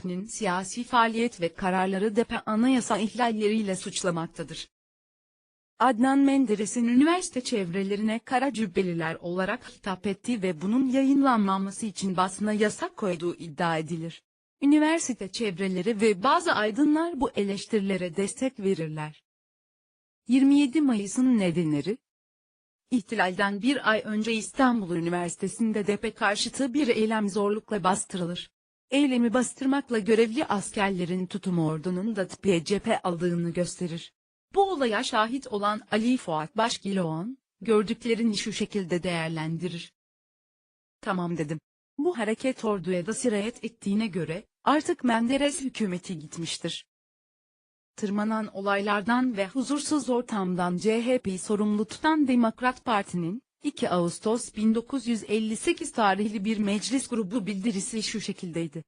DEP'nin siyasi faaliyet ve kararları DEP'e anayasa ihlalleriyle suçlamaktadır. Adnan Menderes'in üniversite çevrelerine kara cübbeliler olarak hitap ettiği ve bunun yayınlanmaması için basına yasak koyduğu iddia edilir. Üniversite çevreleri ve bazı aydınlar bu eleştirilere destek verirler. 27 Mayıs'ın nedenleri İhtilalden bir ay önce İstanbul Üniversitesi'nde DEP'e karşıtı bir eylem zorlukla bastırılır. Eylemi bastırmakla görevli askerlerin tutumu ordunun da tıpeye cephe aldığını gösterir. Bu olaya şahit olan Ali Fuat Başkiloğan, gördüklerini şu şekilde değerlendirir. Tamam dedim. Bu hareket orduya da sirayet ettiğine göre, artık Menderes hükümeti gitmiştir. Tırmanan olaylardan ve huzursuz ortamdan CHP'yi sorumlu tutan Demokrat Parti'nin, 2 Ağustos 1958 tarihli bir meclis grubu bildirisi şu şekildeydi.